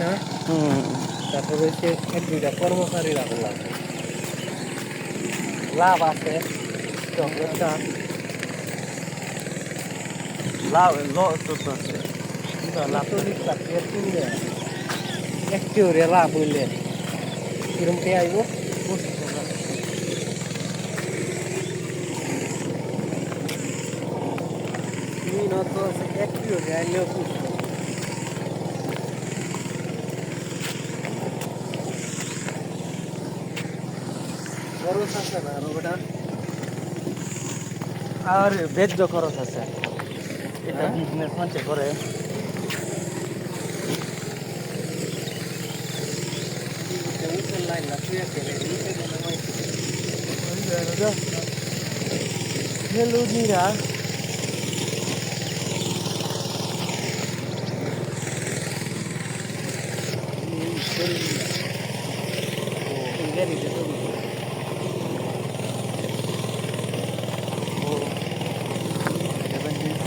না? তারপর হচ্ছে এক দুইটা কর্মচারী রাখলাম। লাভ আছে চকলেটটা লাভ লস আছে। লাভ তো কিনলে একটি ওরে লাভ হইলে কিরম কে আইব? মিনত আছে একটি ওরে আইলেও পুষতো খরচ আছে না আর আর বেদ্য খরচ আছে। এটা হ্যাঁ? বিজনেস মানুষে করে। উঠে লাইন না শুয়ে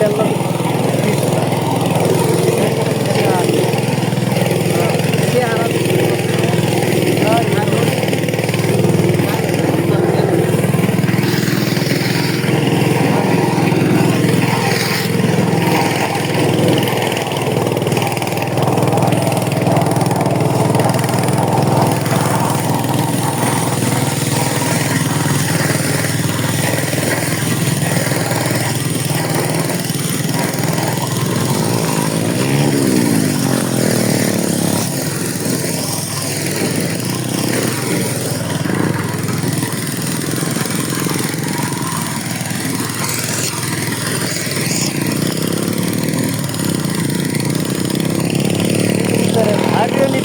এটা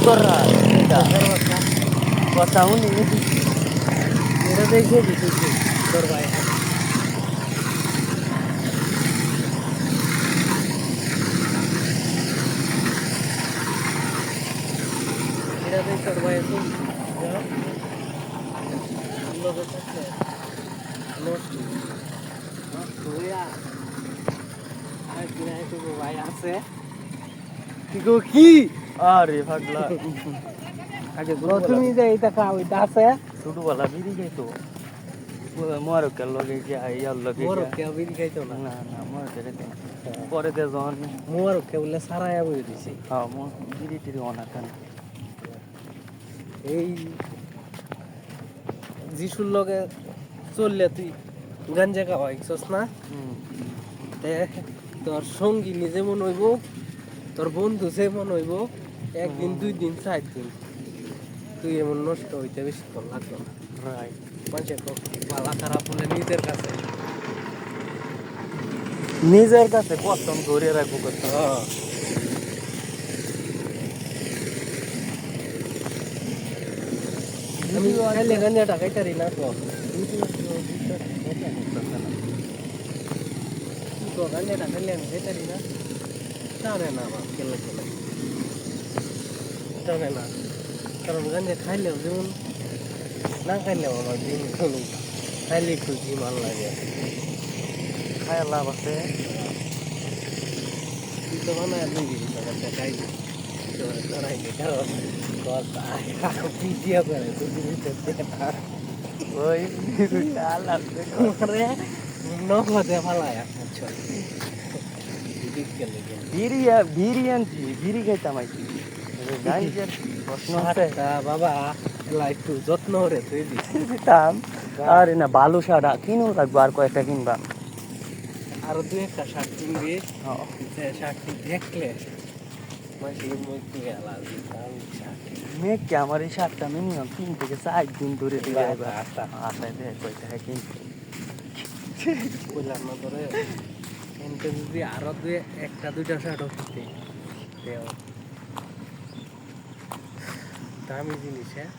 এইটার লগে আগে নি করা এটা কথা উনি এটা দেখে দিতেছি তোর ভাই এটা দেখ তোর ভাই এখন ভাই আছে কি গো, কি? আরে পাগলা। আগে প্রথমে যে এটা খা ওইটা আছে? ছোটবেলা বিড়ি খাইতো। মরকের লগে গিয়া ইয়ার লগে মোর গিয়া। কেউ বিড়ি খাইতো না? না না মরকের পরে দে যখন মোর কেউ বলে সারায়া বই দিছি। হ্যাঁ মো বিড়ি টিড়ি অনাকান। এই যিশুর লগে চললে তুই গাঞ্জা খাওয়া না? তোর সঙ্গী নিজে মন হইব তোর বন্ধু সে মন হইব একদিন দুই দিন চার দিন। তুই এমন নষ্ট হইতে বেশি বেশিক্ষণ লাগতো না। মানুষের পালা খারাপ হলে নিজের কাছে। নিজের কাছে কষ্টম ধরে রাখব কত আমি গাঞ্জাটা খাইতারি না তো। খাইলে আমি খাইতারি না। জানে না আমার কেলে কেলে না। কারণ গাঞ্জা খাইলেও যেমন না খাইলেও আমার দিন খাইলে একটু জি ভালো লাগে। খায় লাভ আছে। তো বানায় নিয়ে দিবি তো গাঞ্জা খাইবি করাই নি। কারণ কথা পিটিয়া করে। ওই লাভ করে আচ্ছা বিকেলে আনছি খাইতাম আইছি প্রশ্ন আছে বাবা একটু যত্ন করে তুই দিস দিতাম আরে না বালু সারা কিনো রাখব আর কয়েকটা কিনবা আরও দুই একটা শার্ট কিনবি শার্টটি দেখলে আমার এই শার্টটা মিনিমাম তিন থেকে চার দিন ধরে দিয়ে বাবা। আশায় দেয় কয়টা কিনতে বললাম না করে এনকে যদি আরও দুই একটা দুইটা শার্ট হচ্ছে দেও। দামি জিনিস হ্যাঁ?